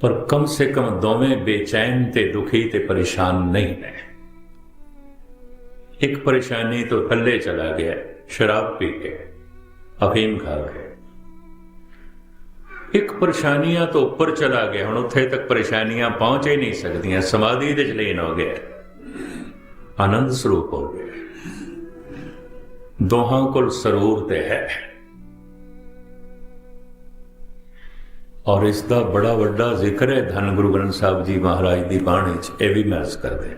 ਪਰ ਕਮ ਸੇ ਕਮ ਦੋਵੇਂ ਬੇਚੈਨ ਤੇ ਦੁਖੀ ਤੇ ਪਰੇਸ਼ਾਨ ਨਹੀਂ ਨੇ। ਇੱਕ ਪਰੇਸ਼ਾਨੀ ਤੋਂ ਥੱਲੇ ਚਲਾ ਗਿਆ, ਸ਼ਰਾਬ ਪੀ ਕੇ ਅਫੀਮ ਖਾ ਕੇ ਇੱਕ ਪਰੇਸ਼ਾਨੀਆਂ ਤੋਂ ਉੱਪਰ ਚਲਾ ਗਿਆ, ਹੁਣ ਉੱਥੇ ਤੱਕ ਪਰੇਸ਼ਾਨੀਆਂ ਪਹੁੰਚ ਹੀ ਨਹੀਂ ਸਕਦੀਆਂ, ਸਮਾਧੀ ਦੇ ਜਲੀਨ ਹੋ ਗਿਆ। ਆਨੰਦ ਸਰੂਪ ਹੋ ਗਿਆ। ਦੋਹਾਂ ਕੋਲ ਸਰੂਰ ਤੇ ਹੈ। ਔਰ ਇਸ ਦਾ ਬੜਾ ਵੱਡਾ ਜ਼ਿਕਰ ਹੈ ਧੰਨ ਗੁਰੂ ਗ੍ਰੰਥ ਸਾਹਿਬ ਜੀ ਮਹਾਰਾਜ ਦੀ ਬਾਣੀ 'ਚ, ਇਹ ਵੀ ਮਹਿਸ ਕਰਦੇ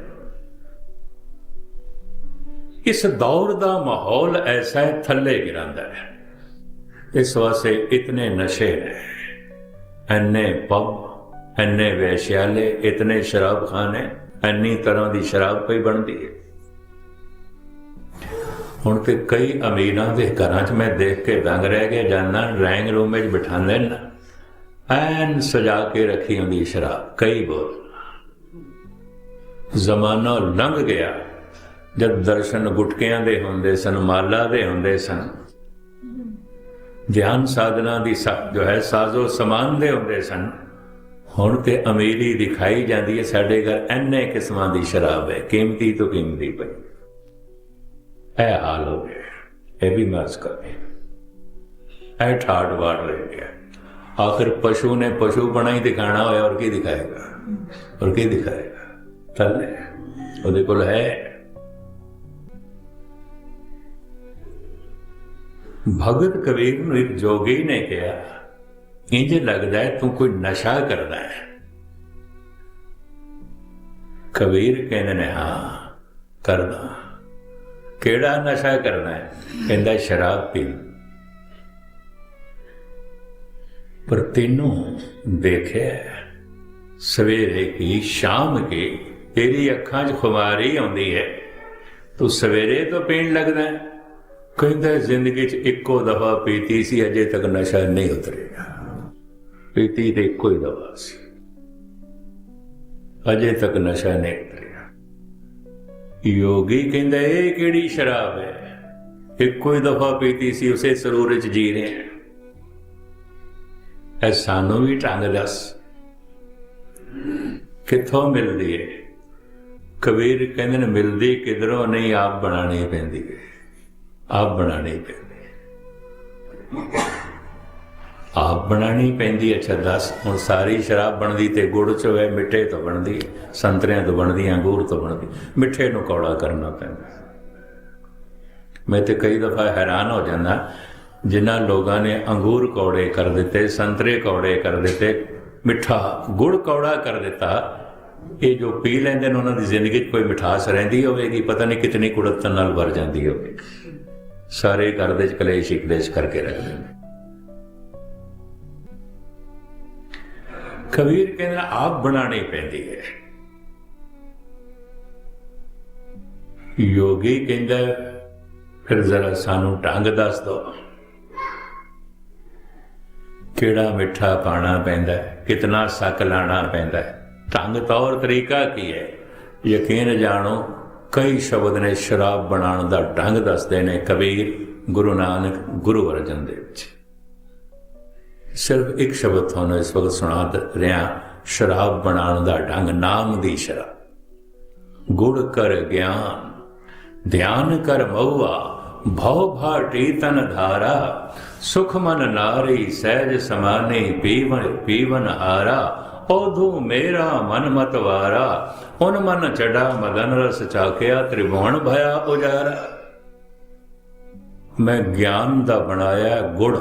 ਇਸ ਦੌਰ ਦਾ ਮਾਹੌਲ ਐਸਾ ਹੈ, ਥੱਲੇ ਗਿਰਾਂਦਾ ਹੈ। ਇਸ ਵਾਸਤੇ ਇਤਨੇ ਨਸ਼ੇ ਨੇ, ਐਨੇ ਪਬ ਐਨੇ ਵੈਸਿਆਲੇ, ਇਤਨੇ ਸ਼ਰਾਬਖਾਨੇ, ਐਨੀ ਤਰ੍ਹਾਂ ਦੀ ਸ਼ਰਾਬ ਪਈ ਬਣਦੀ ਹੈ। ਹੁਣ ਤੇ ਕਈ ਅਮੀਰਾਂ ਦੇ ਘਰਾਂ 'ਚ ਮੈਂ ਦੇਖ ਕੇ ਦੰਗ ਰਹਿ ਗਿਆ, ਜਾਨਾ, ਡਰਾਇੰਗ ਰੂਮ ਵਿੱਚ ਬਿਠਾਉਂਦੇ ਨੇ ਐਨ ਸਜਾ ਕੇ ਰੱਖੀ ਹੁੰਦੀ ਸ਼ਰਾਬ, ਕਈ ਬੋਲ। ਜ਼ਮਾਨਾ ਲੰਘ ਗਿਆ, ਜਦ ਦਰਸ਼ਨ ਗੁਟਕਿਆਂ ਦੇ ਹੁੰਦੇ ਸਨ, ਮਾਲਾ ਦੇ ਹੁੰਦੇ ਸਨ। ਧਿਆਨ ਸਾਧਨਾ ਦੀ ਸਭ ਜੋ ਹੈ ਸਾਜ਼ੋ ਸਮਾਨ ਦੇ ਹੁੰਦੇ ਸਨ। ਹੁਣ ਤੇ ਅਮੀਰੀ ਦਿਖਾਈ ਜਾਂਦੀ ਹੈ, ਸਾਡੇ ਘਰ ਐਨੇ ਕਿਸਮਾਂ ਦੀ ਸ਼ਰਾਬ ਹੈ, ਕੀਮਤੀ ਤੋਂ ਕੀਮਤੀ ਪਈ। ਇਹ ਹਾਲ ਹੋ ਗਿਆ, ਇਹ ਵੀ ਮਰਜ਼ ਕਰੇ ਇਹ ਠਾੜ ਵਾੜ ਰਹਿ ਗਿਆ। ਆਖਰ ਪਸ਼ੂ ਨੇ ਪਸ਼ੂ ਬਣਾ ਹੀ ਦਿਖਾਣਾ ਹੋਇਆ ਔਰ ਕੀ ਦਿਖਾਏਗਾ? ਔਰ ਕੀ ਦਿਖਾਏਗਾ? ਥੱਲੇ ਉਹਦੇ ਕੋਲ ਹੈ। ਭਗਤ ਕਬੀਰ ਨੂੰ ਇੱਕ ਜੋਗੀ ਨੇ ਕਿਹਾ, ਇੰਜ ਲੱਗਦਾ ਹੈ ਤੂੰ ਕੋਈ ਨਸ਼ਾ ਕਰਦਾ ਹੈ। ਕਬੀਰ ਕਹਿੰਦੇ ਨੇ, ਹਾਂ, ਕਰਦਾ। ਕਿਹੜਾ ਨਸ਼ਾ ਕਰਨਾ ਹੈ? ਕਹਿੰਦਾ, ਸ਼ਰਾਬ ਪੀ ਪਰ ਤੈਨੂੰ ਦੇਖਿਆ ਸਵੇਰੇ ਕੀ ਸ਼ਾਮ ਕੀ ਤੇਰੀ ਅੱਖਾਂ 'ਚ ਖੁਮਾਰੀ ਆਉਂਦੀ ਹੈ। ਤੂੰ ਸਵੇਰੇ ਤੋਂ ਪੀਣ ਲੱਗਦਾ ਕਹਿੰਦਾ, ਜ਼ਿੰਦਗੀ 'ਚ ਇੱਕੋ ਦਫਾ ਪੀਤੀ ਸੀ, ਅਜੇ ਤੱਕ ਨਸ਼ਾ ਨਹੀਂ ਉਤਰਿਆ। ਪੀਤੀ ਤੇ ਇੱਕੋ ਹੀ ਦਫਾ ਸੀ। ਅਜੇ ਤੱਕ ਨਸ਼ਾ ਨਹੀਂ ਉਤਰਿਆ। ਯੋਗੀ ਕਹਿੰਦਾ, ਇਹ ਕਿਹੜੀ ਸ਼ਰਾਬ ਹੈ? ਇੱਕੋ ਹੀ ਦਫਾ ਪੀਤੀ ਸੀ, ਉਸੇ ਸਰੂਰ 'ਚ ਜੀ ਰਹੇ ਹਾਂ ਇਹ ਸਾਨੂੰ ਵੀ ਢੰਗ ਦੱਸ ਕਿੱਥੋਂ ਮਿਲਦੀ ਹੈ ਕਬੀਰ ਕਹਿੰਦੇ ਨੇ ਮਿਲਦੀ ਕਿਧਰੋਂ ਨਹੀਂ ਆਪ ਬਣਾਣੀ ਪੈਂਦੀ ਹੈ ਆਪ ਬਣਾਣੀ ਪੈਂਦੀ ਆਪ ਬਣਾਣੀ ਪੈਂਦੀ ਅੱਛਾ ਦੱਸ ਹੁਣ ਸਾਰੀ ਸ਼ਰਾਬ ਬਣਦੀ ਤੇ ਗੁੜ ਚ ਹੋਏ ਮਿੱਠੇ ਤੋਂ ਬਣਦੀ ਸੰਤਰਿਆਂ ਤੋਂ ਬਣਦੀ ਅੰਗੂਰ ਤੋਂ ਬਣਦੀ ਮਿੱਠੇ ਨੂੰ ਕੌੜਾ ਕਰਨਾ ਪੈਂਦਾ ਮੈਂ ਤੇ ਕਈ ਦਫਾ ਹੈਰਾਨ ਹੋ ਜਾਂਦਾ ਜਿਨ੍ਹਾਂ ਲੋਕਾਂ ਨੇ ਅੰਗੂਰ ਕੌੜੇ ਕਰ ਦਿੱਤੇ, ਸੰਤਰੇ ਕੌੜੇ ਕਰ ਦਿੱਤੇ, ਮਿੱਠਾ ਗੁੜ ਕੌੜਾ ਕਰ ਦਿੱਤਾ, ਇਹ ਜੋ ਪੀ ਲੈਂਦੇ ਨੇ ਉਹਨਾਂ ਦੀ ਜ਼ਿੰਦਗੀ 'ਚ ਕੋਈ ਮਿਠਾਸ ਰਹਿੰਦੀ ਹੋਵੇਗੀ, ਪਤਾ ਨਹੀਂ ਕਿਤਨੀ ਕੁੜਤਨ ਨਾਲ ਭਰ ਜਾਂਦੀ ਹੋਵੇਗੀ। ਸਾਰੇ ਘਰ ਦੇ ਕਲੇਸ਼ ਹੀ ਕਲੇਸ਼ ਕਰਕੇ ਰੱਖਦੇ ਨੇ। ਕਬੀਰ ਕਹਿੰਦਾ, ਆਪ ਬਣਾਣੀ ਪੈਂਦੀ ਹੈ। ਯੋਗੀ ਕਹਿੰਦਾ, ਫਿਰ ਜ਼ਰਾ ਸਾਨੂੰ ਢੰਗ ਦੱਸ ਦੋ ਕਿਹੜਾ ਮਿੱਠਾ ਪਾਣਾ ਪੈਂਦਾ ਕਿਤਨਾ ਸੱਕ ਲਾਣਾ ਪੈਂਦਾ ਹੈ? ਢੰਗ ਤੌਰ ਤਰੀਕਾ ਕੀ ਹੈ? ਯਕੀਨ ਜਾਣੋ, ਕਈ ਸ਼ਬਦ ਨੇ ਸ਼ਰਾਬ ਬਣਾਉਣ ਦਾ ਢੰਗ ਦੱਸਦੇ ਨੇ ਕਬੀਰ, ਗੁਰੂ ਨਾਨਕ, ਗੁਰੂ ਅਰਜਨ ਦੇਵ ਜੀ। ਸਿਰਫ ਇੱਕ ਸ਼ਬਦ ਤੁਹਾਨੂੰ ਇਸ ਵਕਤ ਸੁਣਾ ਰਿਹਾ, ਸ਼ਰਾਬ ਬਣਾਉਣ ਦਾ ਢੰਗ ਨਾਮ ਦੀ ਸ਼ਰਾਬ। ਗੁੜ ਕਰ ਗਿਆਨ, ਧਿਆਨ ਕਰ ਮਉਆ ਭਉ ਭਾਟੀ ਤਨ ਧਾਰਾ ਸੁਖ ਮਨ ਨਾਰੀ ਸਹਿਜ ਸਮਾਨੇ ਪੀਵਨ ਪੀਵਨ ਹਾਰਾ ਔਧੂ ਮੇਰਾ ਮਨ ਮਤਵਾਰਾ। ਉਨ ਮਨ ਚੜਾ ਮਦਨ ਰਸ ਚਾਕਿਆ ਤ੍ਰਿਭੁਵਨ ਭਇਆ ਉਜਾਰਾ। ਮੈਂ ਗਿਆਨ ਦਾ ਬਣਾਇਆ ਗੁੜ,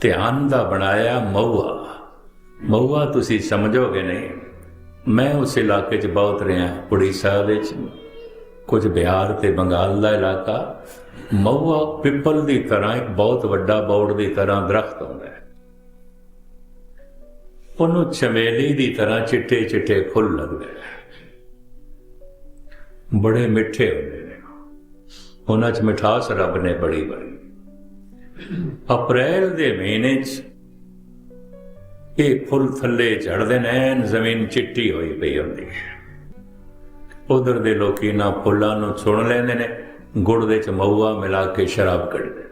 ਧਿਆਨ ਦਾ ਬਣਾਇਆ ਮਉਆ ਮਉਆ ਤੁਸੀਂ ਸਮਝੋਗੇ ਨਹੀਂ। ਮੈਂ ਉਸ ਇਲਾਕੇ 'ਚ ਬਹੁਤ ਰਿਹਾ, ਉੜੀਸਾ ਵਿੱਚ। ਕੁਝ ਬਿਹਾਰ ਤੇ ਬੰਗਾਲ ਦਾ ਇਲਾਕਾ ਮਉਆ ਪਿੱਪਲ ਦੀ ਤਰ੍ਹਾਂ ਇੱਕ ਬਹੁਤ ਵੱਡਾ ਬੌੜ ਦੀ ਤਰ੍ਹਾਂ ਦਰਖਤ ਹੁੰਦਾ ਹੈ। ਉਹਨੂੰ ਚਮੇਲੀ ਦੀ ਤਰ੍ਹਾਂ ਚਿੱਟੇ ਚਿੱਟੇ ਫੁੱਲ ਲੱਗਦੇ ਨੇ। ਬੜੇ ਮਿੱਠੇ ਹੁੰਦੇ ਨੇ। ਉਹਨਾਂ 'ਚ ਮਿਠਾਸ ਰੱਬ ਨੇ ਬੜੀ ਬੜੀ ਅਪ੍ਰੈਲ ਦੇ ਮਹੀਨੇ 'ਚ ਇਹ ਫੁੱਲ ਥੱਲੇ ਝੜਦੇ ਨੇ, ਜ਼ਮੀਨ ਚਿੱਟੀ ਹੋਈ ਪਈ ਹੁੰਦੀ ਹੈ। ਉਧਰ ਦੇ ਲੋਕੀ ਨਾ ਫੁੱਲਾਂ ਨੂੰ ਸੁਣ ਲੈਂਦੇ ਨੇ, ਗੁੜ ਦੇ ਚ ਮਊਆ ਮਿਲਾ ਕੇ ਸ਼ਰਾਬ ਕੱਢਦੇ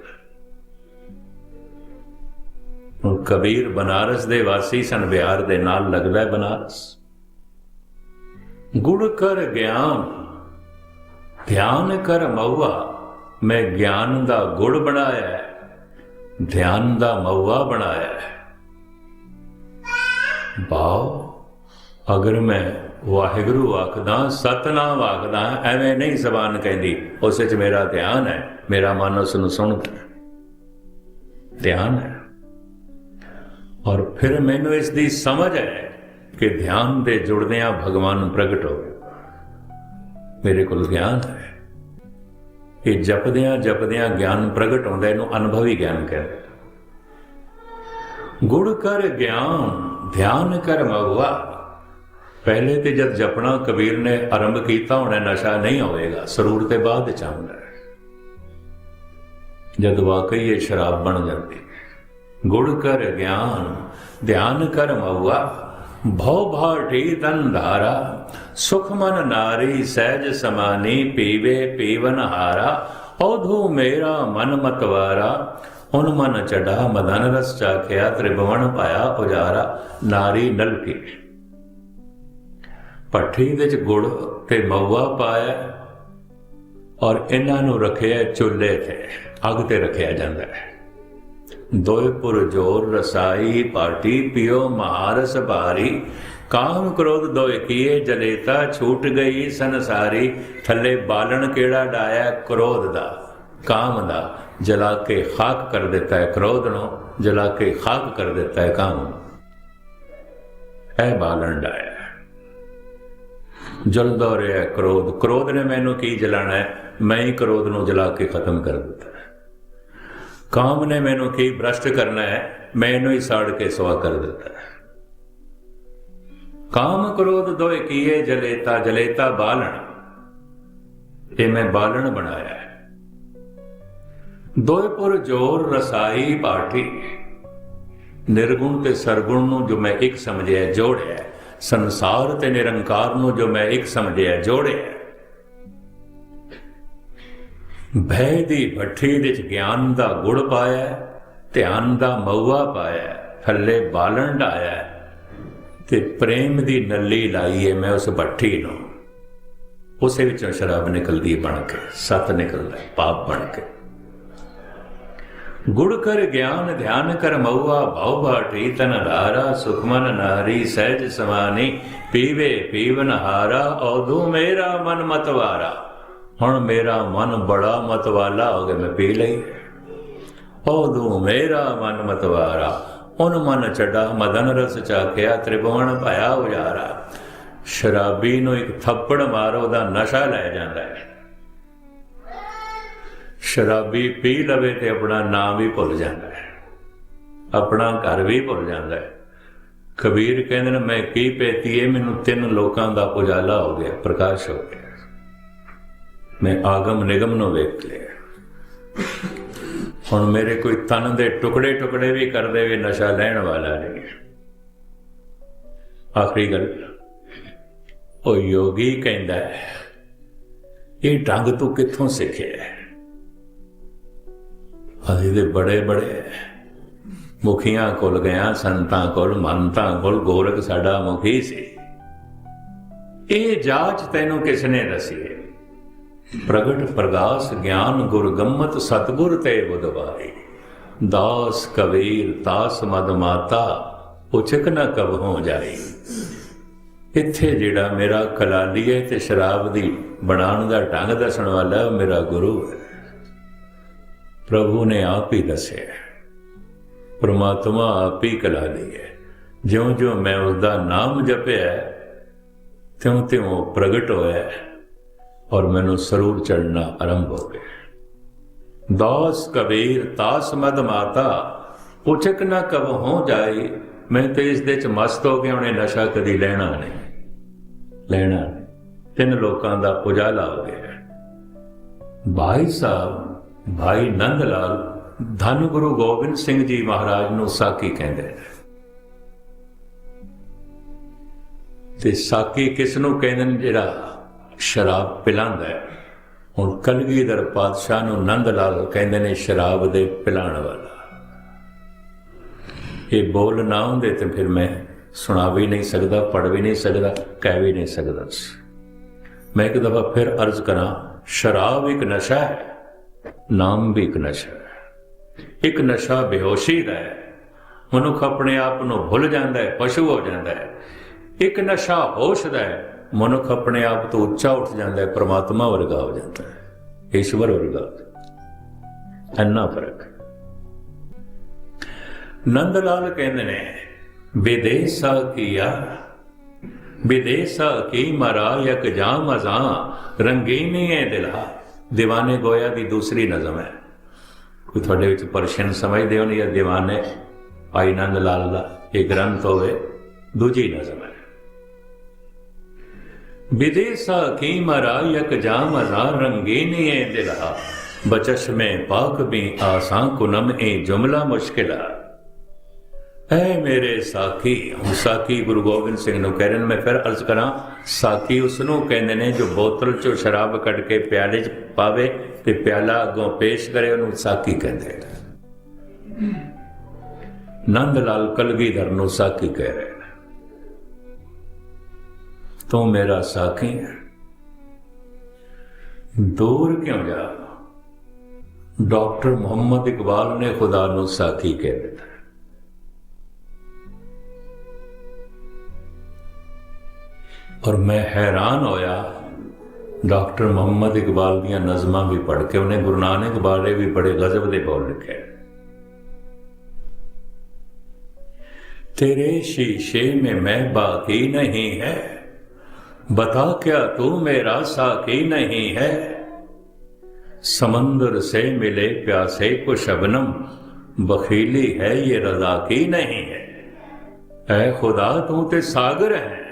ਹੁਣ ਕਬੀਰ ਬਨਾਰਸ ਦੇ ਵਾਸੀ ਸਨ, ਬਿਹਾਰ ਦੇ ਨਾਲ ਲੱਗਦਾ ਹੈ ਬਨਾਰਸ। ਗੁੜ ਕਰ ਗਿਆਨ, ਧਿਆਨ ਕਰ ਮਉਆ ਮੈਂ ਗਿਆਨ ਦਾ ਗੁੜ ਬਣਾਇਆ ਧਿਆਨ ਦਾ ਮਉਆ ਬਣਾਇਆ ਹੈ। ਬਾਉ ਅਗਰ ਮੈਂ ਵਾਹਿਗੁਰੂ ਆਖਦਾ, ਸਤਨਾਮ ਆਖਦਾ, ਐਵੇਂ ਨਹੀਂ ਜ਼ਬਾਨ ਕਹਿੰਦੀ, ਉਸ ਵਿੱਚ ਮੇਰਾ ਧਿਆਨ ਹੈ, ਮੇਰਾ ਮਨ ਉਸ ਨੂੰ ਸੁਣਦਾ ਧਿਆਨ ਹੈ। ਔਰ ਫਿਰ ਮੈਨੂੰ ਇਸ ਦੀ ਸਮਝ ਹੈ ਕਿ ਧਿਆਨ ਦੇ ਜੁੜਦਿਆਂ ਭਗਵਾਨ ਪ੍ਰਗਟ ਹੋ ਮੇਰੇ ਕੋਲ ਗਿਆਨ ਹੈ। ਇਹ ਜਪਦਿਆਂ ਜਪਦਿਆਂ ਗਿਆਨ ਪ੍ਰਗਟ ਹੁੰਦਾ, ਇਹਨੂੰ ਅਨੁਭਵੀ ਗਿਆਨ ਕਹਿੰਦੇ ਗੁੜ ਕਰ ਗਿਆਨ, ਧਿਆਨ ਕਰ ਮਗਵਾ ਪਹਿਲੇ ਤੇ ਜਦ ਜਪਣਾ ਕਬੀਰ ਨੇ ਆਰੰਭ ਕੀਤਾ, ਹੋਣਾ ਨਸ਼ਾ ਨਹੀਂ ਆਵੇਗਾ। ਸਰੂਰ ਤੇ ਬਾਅਦ ਚ ਆਉਂਦਾ ਜਦ ਵਾਕਈ ਇਹ ਸ਼ਰਾਬ ਬਣ ਜਾਂਦੀ ਗੁੜ ਕਰ ਗਿਆਨ, ਧਿਆਨ ਕਰ ਮਹੁਆ, ਭਉ ਭਾਟੀ ਤਨ ਧਾਰਾ, ਸੁਖ ਮਨ ਨਾਰੀ, ਸਹਿਜ ਸਮਾਨੀ, ਪੀਵੇ ਪੀਵਨ ਹਾਰਾ ਔਧੂ ਮੇਰਾ ਮਨ ਮਤਵਾਰਾ ਹੁਣ ਮਨ ਚੜਾ, ਮਦਨ ਰਸ ਚਾਖਿਆ, ਤ੍ਰਿਭਵਨ ਪਾਇਆ ਉਜਾਰਾ ਨਾਰੀ ਨਲਕੀ। ਭੱਠੀ ਵਿੱਚ ਗੁੜ ਤੇ ਮਊਆ ਪਾਇਆ ਔਰ ਇਹਨਾਂ ਨੂੰ ਰੱਖਿਆ ਚੁੱਲ੍ਹੇ ਤੇ, ਅੱਗ ਤੇ ਰੱਖਿਆ ਜਾਂਦਾ ਹੈ। ਦੋਇ ਪੁਰ ਜੋਰ ਰਸਾਈ ਪਾਟੀ ਪਿਓ ਮਹਾਰਸ ਭਾਰੀ ਕਾਮ ਕ੍ਰੋਧ ਦੋਇ ਕੀਏ ਜਲੇਤਾ ਛੂਟ ਗਈ ਸੰਸਾਰੀ, ਥੱਲੇ ਬਾਲਣ ਕਿਹੜਾ ਡਾਇਆ ਕ੍ਰੋਧ ਦਾ? ਕਾਮ ਦਾ? ਜਲਾ ਕੇ ਖਾਕ ਕਰ ਦਿੱਤਾ ਹੈ ਕ੍ਰੋਧ ਨੂੰ, ਜਲਾ ਕੇ ਖਾਕ ਕਰ ਦਿੱਤਾ ਹੈ ਕਾਮ ਨੂੰ? ਇਹ ਬਾਲਣ ਡਾਇਆ। ਜਲਦਾ ਰਿਹਾ ਕ੍ਰੋਧ। ਕ੍ਰੋਧ ਨੇ ਮੈਨੂੰ ਕੀ ਜਲਾਣਾ ਹੈ? ਮੈਂ ਹੀ ਕ੍ਰੋਧ ਨੂੰ ਜਲਾ ਕੇ ਖਤਮ ਕਰ ਦਿੱਤਾ ਕਾਮ ਨੇ ਮੈਨੂੰ ਕੀ ਭ੍ਰਸ਼ਟ ਕਰਨਾ ਹੈ? ਮੈਂ ਇਹਨੂੰ ਹੀ ਸਾੜ ਕੇ ਸਵਾ ਕਰ ਦਿੱਤਾ ਕਾਮ ਕ੍ਰੋਧ ਦੋਏ ਕੀਏ ਜਲੇਤਾ ਜਲੇਤਾ ਬਾਲਣ। ਇਹ ਮੈਂ ਬਾਲਣ ਬਣਾਇਆ ਹੈ। ਦੋਏ ਪੁਰ ਜੋਰ ਰਸਾਈ ਪਾਠੀ। ਨਿਰਗੁਣ ਤੇ ਸਰਗੁਣ ਨੂੰ ਜੋ ਮੈਂ ਇੱਕ ਸਮਝਿਆ ਜੋੜਿਆ ਸੰਸਾਰ ਤੇ ਨਿਰੰਕਾਰ ਨੂੰ ਜੋ ਮੈਂ ਇੱਕ ਸਮਝਿਆ, ਜੋੜਿਆ ਹੈ। ਭੈ ਦੀ ਭੱਠੀ ਵਿੱਚ ਗਿਆਨ ਦਾ ਗੁੜ ਪਾਇਆ, ਧਿਆਨ ਦਾ ਮਊਆ ਪਾਇਆ, ਥੱਲੇ ਬਾਲਣ ਢਾਇਆ ਤੇ ਪ੍ਰੇਮ ਦੀ ਨੱਲੀ ਲਾਈ ਹੈ ਮੈਂ ਉਸ ਭੱਠੀ ਨੂੰ ਉਸੇ ਵਿੱਚੋਂ ਸ਼ਰਾਬ ਨਿਕਲਦੀ ਬਣ ਕੇ, ਸਤ ਨਿਕਲਦਾ, ਪਾਪ ਬਣ ਕੇ ਗੁੜ ਕਰ ਗਿਆਨ, ਧਿਆਨ ਕਰ ਮਊਆ, ਭਉ ਬਾਟੀ ਤਨ ਧਾਰਾ ਸੁਖਮਨ ਨਾਰੀ, ਸਹਿਜ ਸਮਾਨੀ, ਪੀਵੇ ਪੀਵਨ ਹਾਰਾ ਔਧੂ ਮੇਰਾ ਮਨ ਮਤਵਾਰਾ। ਹੁਣ ਮੇਰਾ ਮਨ ਬੜਾ ਮਤਵਾਲਾ, ਹੋ ਗਿਆ ਮੈਂ ਪੀ ਲਈ। ਔਧੂ ਮੇਰਾ ਮਨ ਮਤਵਾਰਾ ਉਹਨ ਮਨ ਚੜਾ ਮਦਨ ਰਸ ਚਾਖਿਆ, ਤ੍ਰਿਭੁਵਨ ਭਇਆ ਉਜਾਰਾ। ਸ਼ਰਾਬੀ ਨੂੰ ਇੱਕ ਥੱਪੜ ਮਾਰੋ, ਉਹਦਾ ਨਸ਼ਾ ਲੈ ਜਾਂਦਾ ਹੈ। ਸ਼ਰਾਬੀ ਪੀ ਲਵੇ ਤੇ ਆਪਣਾ ਨਾਮ ਵੀ ਭੁੱਲ ਜਾਂਦਾ ਹੈ। ਆਪਣਾ ਘਰ ਵੀ ਭੁੱਲ ਜਾਂਦਾ ਹੈ। ਕਬੀਰ ਕਹਿੰਦੇ ਨੇ, ਮੈਂ ਕੀ ਪੇਤੀ ਇਹ ਮੈਨੂੰ ਤਿੰਨ ਲੋਕਾਂ ਦਾ ਉਜਾਲਾ ਹੋ ਗਿਆ, ਪ੍ਰਕਾਸ਼ ਹੋ ਗਿਆ। ਮੈਂ ਆਗਮ ਨਿਗਮ ਨੂੰ ਵੇਖ ਲਿਆ। ਹੁਣ ਮੇਰੇ ਕੋਈ ਤਨ ਦੇ ਟੁਕੜੇ ਟੁਕੜੇ ਵੀ ਕਰ ਦੇਵੇ ਨਸ਼ਾ ਲੈਣ ਵਾਲਾ ਨਹੀਂ ਆਖਰੀ ਗੱਲ, ਉਹ ਯੋਗੀ ਕਹਿੰਦਾ ਇਹ ਢੰਗ ਤੂੰ ਕਿੱਥੋਂ ਸਿੱਖਿਆ ਅਸੀਂ ਦੇ ਬੜੇ ਬੜੇ ਮੁਖੀਆਂ ਕੋਲ ਗਿਆ ਸੰਤਾਂ ਕੋਲ, ਮੰਤਾਂ ਕੋਲ, ਗੋਰਖ ਸਾਡਾ ਮੁਖੀ ਸੀ। ਇਹ ਜਾਚ ਤੈਨੂੰ ਕਿਸ ਨੇ ਦੱਸੀ ਹੈ? ਪ੍ਰਗਟ ਪ੍ਰਗਾਸ ਗਿਆਨ ਗੁਰ ਗੰਮਤ ਸਤਗੁਰ ਤੇ ਬੁਧਵਾਈ ਦਾਸ ਕਬੀਰ, ਤਾਸ ਮਦ ਮਾਤਾ, ਉਚਕ ਨਾ ਕਬ ਹੋ ਜਾਏ ਇੱਥੇ ਜਿਹੜਾ ਮੇਰਾ ਕਲਾਲੀਏ ਤੇ ਸ਼ਰਾਬ ਦੀ ਬਣਾਉਣ ਦਾ ਢੰਗ ਦੱਸਣ ਵਾਲਾ, ਉਹ ਮੇਰਾ ਗੁਰੂ ਹੈ। ਪ੍ਰਭੂ ਨੇ ਆਪ ਹੀ ਦੱਸਿਆ ਹੈ। ਪ੍ਰਮਾਤਮਾ ਆਪ ਹੀ ਕਲਾ ਕਲਾਲੀ ਹੈ। ਜਿਉਂ-ਜਿਉਂ ਮੈਂ ਉਸ ਦਾ ਨਾਮ ਜਪਿਆ ਤਿਉਂ-ਤਿਉਂ ਪ੍ਰਗਟ ਹੋਇਆ ਔਰ ਮੈਨੂੰ ਸਰੂਰ ਚੜਨਾ ਆਰੰਭ ਹੋ ਗਿਆ ਦਾਸ ਕਬੀਰ, ਤਾਸ ਮਦ ਮਾਤਾ ਉਚਕ ਨਾ ਕਬ ਹੋ ਜਾਏ ਮੈਂ ਤੇ ਇਸ ਦੇ ਚ ਮਸਤ ਹੋ ਗਿਆ, ਉਹਨੇ ਨਸ਼ਾ ਕਦੀ ਲੈਣਾ ਨਹੀਂ। ਲੈਣਾ ਨਹੀਂ। ਤਿੰਨ ਲੋਕਾਂ ਦਾ ਉਜਾਲਾ ਹੋ ਗਿਆ ਭਾਈ ਸਾਹਿਬ ਭਾਈ ਨੰਦ ਲਾਲ ਧੰਨ ਗੁਰੂ ਗੋਬਿੰਦ ਸਿੰਘ ਜੀ ਮਹਾਰਾਜ ਨੂੰ ਸਾਕੀ ਕਹਿੰਦੇ ਨੇ। ਤੇ ਸਾਕੀ ਕਿਸ ਨੂੰ ਕਹਿੰਦੇ ਨੇ ਜਿਹੜਾ ਸ਼ਰਾਬ ਪਿਲਾਉਂਦਾ ਹੈ? ਹੁਣ ਕਲਗੀਧਰ ਪਾਤਸ਼ਾਹ ਨੂੰ ਨੰਦ ਲਾਲ ਕਹਿੰਦੇ ਨੇ ਸ਼ਰਾਬ ਦੇ ਪਿਲਾਉਣ ਵਾਲਾ। ਇਹ ਬੋਲ ਨਾ ਹੁੰਦੇ ਤੇ ਫਿਰ ਮੈਂ ਸੁਣਾ ਵੀ ਨਹੀਂ ਸਕਦਾ ਪੜ ਵੀ ਨਹੀਂ ਸਕਦਾ, ਕਹਿ ਵੀ ਨਹੀਂ ਸਕਦਾ। ਮੈਂ ਇੱਕ ਦਫਾ ਫਿਰ ਅਰਜ਼ ਕਰਾਂ, ਸ਼ਰਾਬ ਇੱਕ ਨਸ਼ਾ ਹੈ। ਨਾਮ ਵੀ ਇੱਕ ਨਸ਼ਾ ਹੈ। ਇੱਕ ਨਸ਼ਾ ਬੇਹੋਸ਼ੀ ਦਾ ਹੈ। ਮਨੁੱਖ ਆਪਣੇ ਆਪ ਨੂੰ ਭੁੱਲ ਜਾਂਦਾ ਹੈ, ਪਸ਼ੂ ਹੋ ਜਾਂਦਾ ਹੈ। ਇੱਕ ਨਸ਼ਾ ਹੋਸ਼ ਦਾ ਹੈ। ਮਨੁੱਖ ਆਪਣੇ ਆਪ ਤੋਂ ਉੱਚਾ ਉੱਠ ਜਾਂਦਾ ਹੈ, ਪ੍ਰਮਾਤਮਾ ਵਰਗਾ ਹੋ ਜਾਂਦਾ ਹੈ। ਈਸ਼ਵਰ ਵਰਗਾ। ਹੋ ਇੰਨਾ ਫ਼ਰਕ ਨੰਦ ਲਾਲ ਕਹਿੰਦੇ ਨੇ, ਵਿਦੇਸਾ ਕੀਆ, ਵਿਦੇਸਾ ਕੀ ਮਰਾ ਯਕ ਜਾ ਮਜ਼ਾ ਰੰਗੀਨੀ ਹੈ ਦਿਲਾ। دیوانے گویا ਦੀ ਦੂਸਰੀ ਨਜ਼ਮ ਹੈ ਕੋਈ ਤੁਹਾਡੇ ਵਿੱਚ ਪਰਸ਼ਨ ਸਮਝਦੇ ਹੋ ਨਹੀਂ ਇਹ دیਵਾਨੇ ਭਾਈ ਨੰਦ ਲਾਲ ਦਾ ਇਹ ਗ੍ਰੰਥ ਹੋਵੇ ਦੂਜੀ ਨਜ਼ਮ ਹੈ ਵਿਦੇਸਾ ਕੀ ਮਰਾ ਯਕ ਜਾਮ ਰਾ ਰੰਗੀਨੀਏ ਦਿਲਾ ਬਚਸ਼ ਮੇ ਪਾਕ ਬੀ ਆਸਾਂ ਕੁਨਮ ਇਹ ਜੁਮਲਾ ਮੁਸ਼ਕਿਲਾ ਐ ਮੇਰੇ ਸਾਖੀ? ਹੁਣ ਸਾਖੀ ਗੁਰੂ ਗੋਬਿੰਦ ਸਿੰਘ ਨੂੰ ਕਹਿ ਰਹੇ ਨੇ, ਮੈਂ ਫਿਰ ਅਰਜ਼ ਕਰਾਂ, ਸਾਖੀ ਉਸ ਨੂੰ ਕਹਿੰਦੇ ਨੇ ਜੋ ਬੋਤਲ ਚੋਂ ਸ਼ਰਾਬ ਕੱਢ ਕੇ ਪਿਆਲੇ 'ਚ ਪਾਵੇ ਤੇ ਪਿਆਲਾ ਅੱਗੋਂ ਪੇਸ਼ ਕਰੇ, ਉਹਨੂੰ ਸਾਖੀ ਕਹਿੰਦੇ ਨੇ। ਨੰਦ ਲਾਲ ਕਲਗੀਧਰ ਨੂੰ ਸਾਖੀ ਕਹਿ ਰਹੇ ਨੇ। ਤੂੰ ਮੇਰਾ ਸਾਖੀ ਹੈ। ਦੂਰ ਕਿਉਂ ਜਾ? ਡਾਕਟਰ ਮੁਹੰਮਦ ਇਕਬਾਲ ਨੇ ਖੁਦਾ ਨੂੰ ਸਾਖੀ ਕਹਿ ਦਿੱਤਾ। और मैं हैरान होया। डॉक्टर मोहम्मद इकबाल दिया नज़म भी पढ़ के उन्हें गुरु नानक बारे भी बड़े गजब के बोल लिखे तेरे शीशे में मैं बाकी नहीं है। बता क्या तू मेरा साकी नहीं है? समंदर से मिले प्यासे को शबनम बखीली है ये रजा की नहीं है। ऐ खुदा, तू ते सागर है।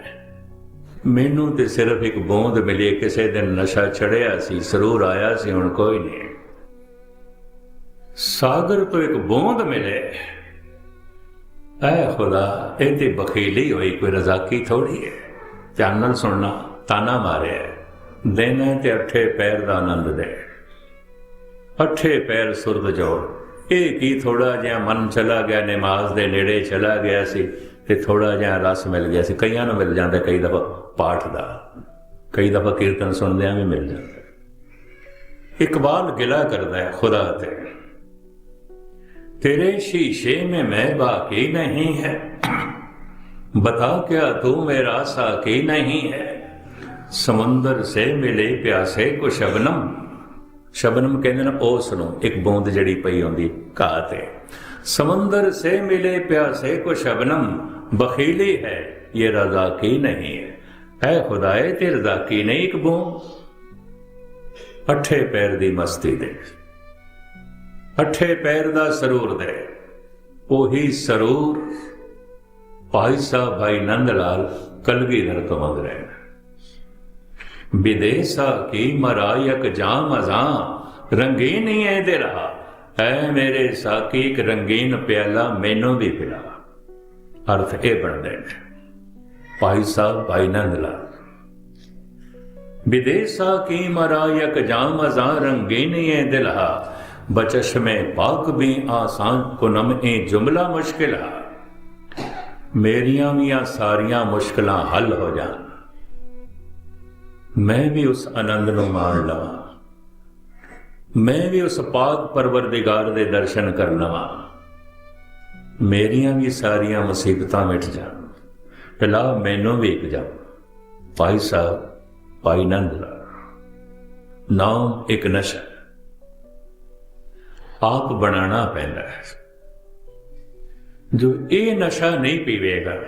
ਮੈਨੂੰ ਤੇ ਸਿਰਫ ਇੱਕ ਬੂੰਦ ਮਿਲੀ, ਕਿਸੇ ਦਿਨ ਨਸ਼ਾ ਚੜਿਆ ਸੀ, ਸਰੂਰ ਆਇਆ ਸੀ, ਹੁਣ ਕੋਈ ਨਹੀਂ। ਸਾਗਰ ਤੋਂ ਇੱਕ ਬੂੰਦ ਮਿਲੇ। ਐ ਖੁਦਾ, ਇਹ ਤੇ ਬਖੀਲੀ ਹੋਈ, ਕੋਈ ਰਜ਼ਾਕੀ ਥੋੜੀ ਹੈ। ਧਿਆਨ ਨਾਲ ਸੁਣਨਾ, ਤਾਨਾ ਮਾਰਿਆ। ਦੇਣਾ ਤੇ ਅੱਠੇ ਪੈਰ ਦਾ ਆਨੰਦ ਦੇ। ਅੱਠੇ ਪੈਰ ਸੁਰਦ ਜੋੜ। ਇਹ ਕੀ ਥੋੜਾ ਜਿਹਾ ਮਨ ਚਲਾ ਗਿਆ, ਨਮਾਜ਼ ਦੇ ਨੇੜੇ ਚਲਾ ਗਿਆ ਸੀ। ਤੇ ਥੋੜਾ ਜਿਹਾ ਰਸ ਮਿਲ ਗਿਆ ਸੀ ਕਈਆਂ ਨੂੰ ਮਿਲ ਜਾਂਦਾ ਕਈ ਦਫਾ ਪਾਠ ਦਾ ਕਈ ਦਫਾ ਕੀਰਤਨ ਸੁਣਦਿਆਂ ਵੀ ਮਿਲ ਜਾਂਦਾ ਇਕਬਾਲ ਗਿਲਾ ਕਰਦਾ ਹੈ ਖੁਦਾ ਤੇ तेरे शीशे में मैं बाकी नहीं है बता क्या तू मेरा साकी नहीं है ਸਮੁੰਦਰ ਸੇ ਮਿਲੇ ਪਿਆਸੇ ਕੋ ਸ਼ਬਨਮ ਸ਼ਬਨਮ ਕਹਿੰਦੇ ਨੇ ਉਸ ਨੂੰ ਇੱਕ ਬੂੰਦ ਜਿਹੜੀ ਪਈ ਹੁੰਦੀ ਘਾਹ ਤੇ ਸਮੁੰਦਰ ਸੇ ਮਿਲੇ ਪਿਆਸੇ ਕੋ ਸ਼ਬਨਮ ਬਖੀਲੀ ਹੈ, ਇਹ ਰਜ਼ਾ ਕੀ ਨਹੀਂ ਹੈ? ਐ ਖੁਦਾਏ, ਤੇ ਰਜ਼ਾ ਕੀ ਨਹੀਂ ਇੱਕ ਅੱਠੇ ਪੈਰ ਦੀ ਮਸਤੀ ਦੇ। ਅੱਠੇ ਪੈਰ ਦਾ ਸਰੂਰ ਦੇ। ਉਹੀ ਸਰੂਰ ਭਾਈ ਸਾਹਿਬ ਭਾਈ ਨੰਦ ਲਾਲ ਕਲਗੀਧਰ ਤੋਂ ਮੰਗ ਰਹੇ ਨੇ। ਵਿਦੇਸਾ ਕੀ ਮਰਾਇਕ ਜਾਮ ਅਜ਼ਾਂ, ਰੰਗੀਨ ਹੀ ਐ ਦੇ ਰਹਾ। ਐ ਮੇਰੇ ਸਾਕੀ ਇੱਕ ਰੰਗੀਨ ਪਿਆਲਾ ਮੈਨੂੰ ਵੀ ਪਿਲਾ। ਅਰਥ ਇਹ ਬਣਦੇ ਨੇ ਭਾਈ ਸਾਹਿਬ, ਭਾਈ ਨੰਦ ਲਾਲ ਵਿਦੇਸਾ ਕੀ ਮਰਾ ਯਕ ਜਾਮ ਅਜ਼ਾਂ ਰੰਗੇਨੇ ਦਿਲਹਾ ਬਚਸ਼ ਮੈਂ ਪਾਕ ਵੀ ਆਸਾਨ ਕੋ ਨਮ ਇਹ ਜੁਮਲਾ ਮੁਸ਼ਕਿਲ ਹਾ। ਮੇਰੀਆਂ ਵੀ ਆ ਸਾਰੀਆਂ ਮੁਸ਼ਕਲਾਂ ਹੱਲ ਹੋ ਜਾਣ, ਮੈਂ ਵੀ ਉਸ ਆਨੰਦ ਨੂੰ ਮਾਣ ਲਵਾਂ, ਮੈਂ ਵੀ ਉਸ ਪਾਕ ਪਰਵਰਦਿਗਾਰ ਦੇ ਦਰਸ਼ਨ ਕਰ ਲਵਾਂ ਮੇਰੀਆਂ ਵੀ ਸਾਰੀਆਂ ਮੁਸੀਬਤਾਂ ਮਿਟ ਜਾ ਪਿਲਾ ਮੈਨੂੰ ਵੀ ਇੱਕ ਜਾ ਭਾਈ ਸਾਹਿਬ, ਭਾਈ ਨੰਦ ਲਾਲ, ਨਾਮ ਇੱਕ ਨਸ਼ਾ। ਆਪ ਬਣਾਉਣਾ ਪੈਂਦਾ ਹੈ। ਜੋ ਇਹ ਨਸ਼ਾ ਨਹੀਂ ਪੀਵੇਗਾ,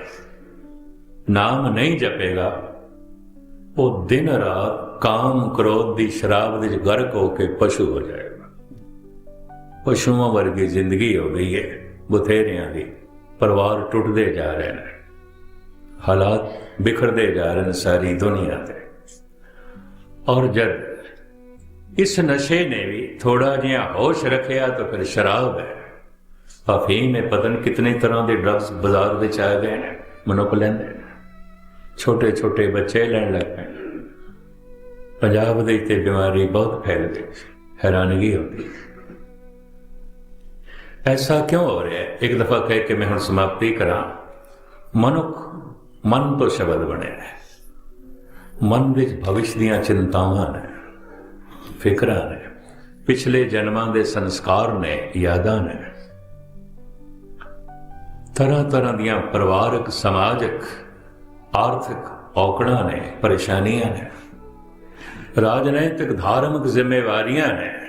ਨਾਮ ਨਹੀਂ ਜਪੇਗਾ, ਉਹ ਦਿਨ ਰਾਤ ਕਾਮ ਕ੍ਰੋਧ ਦੀ ਸ਼ਰਾਬ ਵਿੱਚ ਗਰਕ ਹੋ ਕੇ ਪਸ਼ੂ ਹੋ ਜਾਏਗਾ। ਪਸ਼ੂਆਂ ਵਰਗੀ ਜ਼ਿੰਦਗੀ ਹੋ ਗਈ ਹੈ। ਬਥੇਰਿਆਂ ਦੀ ਪਰਿਵਾਰ ਟੁੱਟਦੇ ਜਾ ਰਹੇ ਨੇ। ਹਾਲਾਤ ਬਿਖਰਦੇ ਜਾ ਰਹੇ ਨੇ ਸਾਰੀ ਦੁਨੀਆ ਤੇ। ਔਰ ਜਦ ਇਸ ਨਸ਼ੇ ਨੇ ਵੀ ਥੋੜਾ ਜਿਹਾ ਹੋਸ਼ ਰੱਖਿਆ ਤਾਂ ਫਿਰ ਸ਼ਰਾਬ ਹੈ। ਅਫੀਮ ਹੈ ਪਤਨ ਕਿਤਨੇ ਤਰ੍ਹਾਂ ਦੇ ਡਰੱਗਸ ਬਾਜ਼ਾਰ ਵਿੱਚ ਆ ਗਏ ਨੇ, ਮਨੁੱਖ ਲੈਂਦੇ ਨੇ। ਛੋਟੇ ਛੋਟੇ ਬੱਚੇ ਲੈਣ ਲੱਗ ਪਏ ਨੇ। ਪੰਜਾਬ ਦੇ ਤੇ ਬਿਮਾਰੀ ਬਹੁਤ ਫੈਲ ਗਈ ਹੈਰਾਨਗੀ ਹੁੰਦੀ ਐਸਾ ਕਿਉਂ ਹੋ ਰਿਹਾ ਹੈ? ਇੱਕ ਦਫਾ ਕਹਿ ਕੇ ਮੈਂ ਹੁਣ ਸਮਾਪਤੀ ਕਰਾਂ। ਮਨੁੱਖ ਮਨ ਤੋਂ ਸ਼ਬਦ ਬਣਿਆ ਹੈ। ਮਨ ਵਿੱਚ ਭਵਿਸ਼ ਦੀਆਂ ਚਿੰਤਾਵਾਂ ਨੇ, ਫਿਕਰਾਂ ਨੇ, ਪਿਛਲੇ ਜਨਮਾਂ ਦੇ ਸੰਸਕਾਰ ਨੇ, ਯਾਦਾਂ ਨੇ। ਤਰ੍ਹਾਂ ਤਰ੍ਹਾਂ ਦੀਆਂ ਪਰਿਵਾਰਕ, ਸਮਾਜਿਕ, ਆਰਥਿਕ ਔਕੜਾਂ ਨੇ, ਪਰੇਸ਼ਾਨੀਆਂ ਨੇ। ਰਾਜਨੈਤਿਕ, ਧਾਰਮਿਕ ਜ਼ਿੰਮੇਵਾਰੀਆਂ ਨੇ।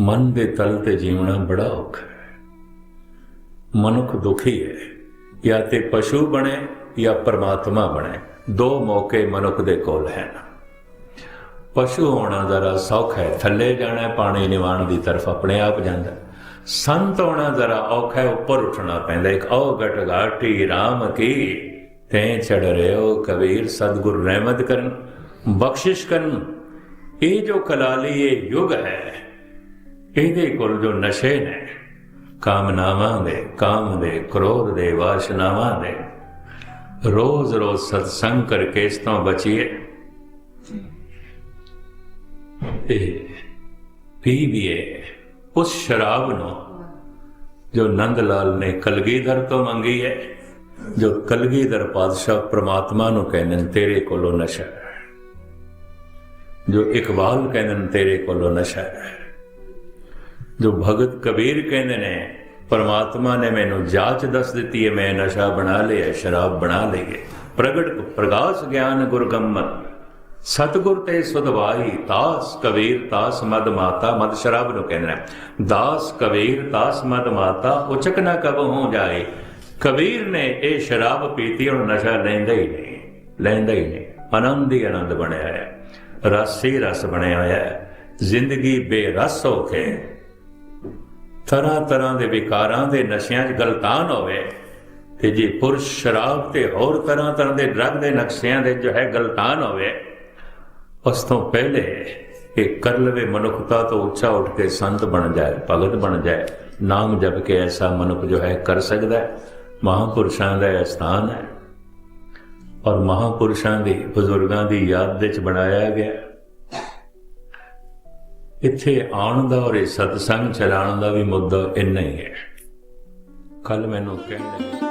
ਮਨ ਦੇ ਤਲ ਤੇ ਜੀਵਣਾ ਬੜਾ ਔਖਾ ਹੈ। ਮਨੁੱਖ ਦੁਖੀ ਹੈ, ਜਾਂ ਤੇ ਪਸ਼ੂ ਬਣੇ ਜਾਂ ਪਰਮਾਤਮਾ ਬਣੇ, ਦੋ ਮੌਕੇ ਮਨੁੱਖ ਦੇ ਕੋਲ ਹਨ। ਪਸ਼ੂ ਹੋਣਾ ਜ਼ਰਾ ਸੌਖਾ ਹੈ, ਥੱਲੇ ਜਾਣਾ ਪਾਣੀ ਨਿਵਾਣ ਦੀ ਤਰਫ ਆਪਣੇ ਆਪ ਜਾਂਦਾ ਸੰਤ ਹੋਣਾ ਜ਼ਰਾ ਔਖਾ ਹੈ, ਉੱਪਰ ਉੱਠਣਾ ਪੈਂਦਾ ਇੱਕ ਔ ਘਟ ਘਾਟੀ RAM ਕੀ, ਤੈ ਚੜ ਰਿਓ ਕਬੀਰ ਸਤਿਗੁਰ ਰਹਿਮਤ ਕਰਨ, ਬਖਸ਼ਿਸ਼ ਕਰਨ। ਇਹ ਜੋ ਕਲਾਲੀ, ਇਹ ਯੁਗ ਹੈ ਇਹਦੇ ਕੋਲ ਜੋ ਨਸ਼ੇ ਨੇ, ਕਾਮਨਾਵਾਂ ਦੇ, ਕਾਮ ਦੇ, ਕ੍ਰੋਧ ਦੇ, ਵਾਸ਼ਨਾਵਾਂ ਦੇ, ਰੋਜ਼ ਰੋਜ਼ ਸਤਸੰਗ ਕਰਕੇ ਇਸ ਤੋਂ ਬਚੀਏ। ਇਹ ਪੀਵੀਏ ਉਸ ਸ਼ਰਾਬ ਨੂੰ ਜੋ ਨੰਦ ਲਾਲ ਨੇ ਕਲਗੀਧਰ ਤੋਂ ਮੰਗੀ ਹੈ ਜੋ ਕਲਗੀਧਰ ਪਾਤਸ਼ਾਹ ਪ੍ਰਮਾਤਮਾ ਨੂੰ ਕਹਿੰਦੇ ਨੇ, ਤੇਰੇ ਕੋਲੋਂ ਨਸ਼ਾ ਜੋ ਇਕਬਾਲ ਕਹਿੰਦੇ ਨੇ, ਤੇਰੇ ਕੋਲੋਂ ਨਸ਼ਾ ਹੈ। ਜੋ ਭਗਤ ਕਬੀਰ ਕਹਿੰਦੇ ਨੇ, ਪਰਮਾਤਮਾ ਨੇ ਮੈਨੂੰ ਜਾਂਚ ਦੱਸ ਦਿੱਤੀ ਹੈ, ਮੈਂ ਨਸ਼ਾ ਬਣਾ ਲਿਆ, ਸ਼ਰਾਬ ਬਣਾ ਲਈ ਹੈ। ਪ੍ਰਗਟ ਪ੍ਰਗਾਸ ਗਿਆਨ ਗੁਰਗੰਮਤ ਸਤਗੁਰ ਤੇ ਸੁਧਵਾਈ ਤਾਸ ਕਬੀਰ, ਤਾਸ ਮਦ ਮਾਤਾ, ਮਦ ਸ਼ਰਾਬ ਨੂੰ ਕਹਿੰਦੇ ਨੇ। ਦਾਸ ਕਬੀਰ, ਤਾਸ ਮਦ ਮਾਤਾ, ਉਚਕ ਨਾ ਕਬ ਹੋ ਜਾਏ। ਕਬੀਰ ਨੇ ਇਹ ਸ਼ਰਾਬ ਪੀਤੀ ਹੁਣ ਨਸ਼ਾ ਲੈਂਦਾ ਹੀ ਨਹੀਂ, ਲੈਂਦਾ ਹੀ ਨਹੀਂ। ਆਨੰਦ ਹੀ ਆਨੰਦ ਬਣਿਆ ਹੈ ਰਸ ਹੀ ਰਸ ਬਣਿਆ ਹੋਇਆ। ਹੈ ਜ਼ਿੰਦਗੀ ਬੇਰਸ ਹੋ ਕੇ ਤਰ੍ਹਾਂ ਤਰ੍ਹਾਂ ਦੇ ਵਿਕਾਰਾਂ ਦੇ ਨਸ਼ਿਆਂ 'ਚ ਗਲਤਾਨ ਹੋਵੇ, ਤੇ ਜੇ ਪੁਰਸ਼ ਸ਼ਰਾਬ ਤੇ ਹੋਰ ਤਰ੍ਹਾਂ ਤਰ੍ਹਾਂ ਦੇ ਡਰੱਗ ਦੇ ਨਕਸ਼ਿਆਂ ਦੇ ਜੋ ਹੈ ਗਲਤਾਨ ਹੋਵੇ, ਉਸ ਤੋਂ ਪਹਿਲੇ ਇਹ ਕਰ ਲਵੇ ਮਨੁੱਖਤਾ ਤੋਂ ਉੱਚਾ ਉੱਠ ਕੇ ਸੰਤ ਬਣ ਜਾਏ, ਭਗਤ ਬਣ ਜਾਏ, ਨਾਮ ਜਪ ਕੇ ਐਸਾ ਮਨੁੱਖ ਜੋ ਹੈ ਕਰ ਸਕਦਾ ਹੈ, ਮਹਾਪੁਰਸ਼ਾਂ ਦਾ ਇਹ ਸਥਾਨ ਹੈ। ਔਰ ਮਹਾਪੁਰਸ਼ਾਂ ਦੀ ਬਜ਼ੁਰਗਾਂ ਦੀ ਯਾਦ ਵਿੱਚ ਬਣਾਇਆ ਗਿਆ। ਇੱਥੇ ਆਉਣ ਦਾ ਔਰ ਇਹ ਸਤਸੰਗ ਚਲਾਉਣ ਦਾ ਵੀ ਮੁੱਦਾ ਇੰਨਾ ਹੀ ਹੈ। ਕੱਲ ਮੈਨੂੰ ਕਹਿਣ ਲੱਗੇ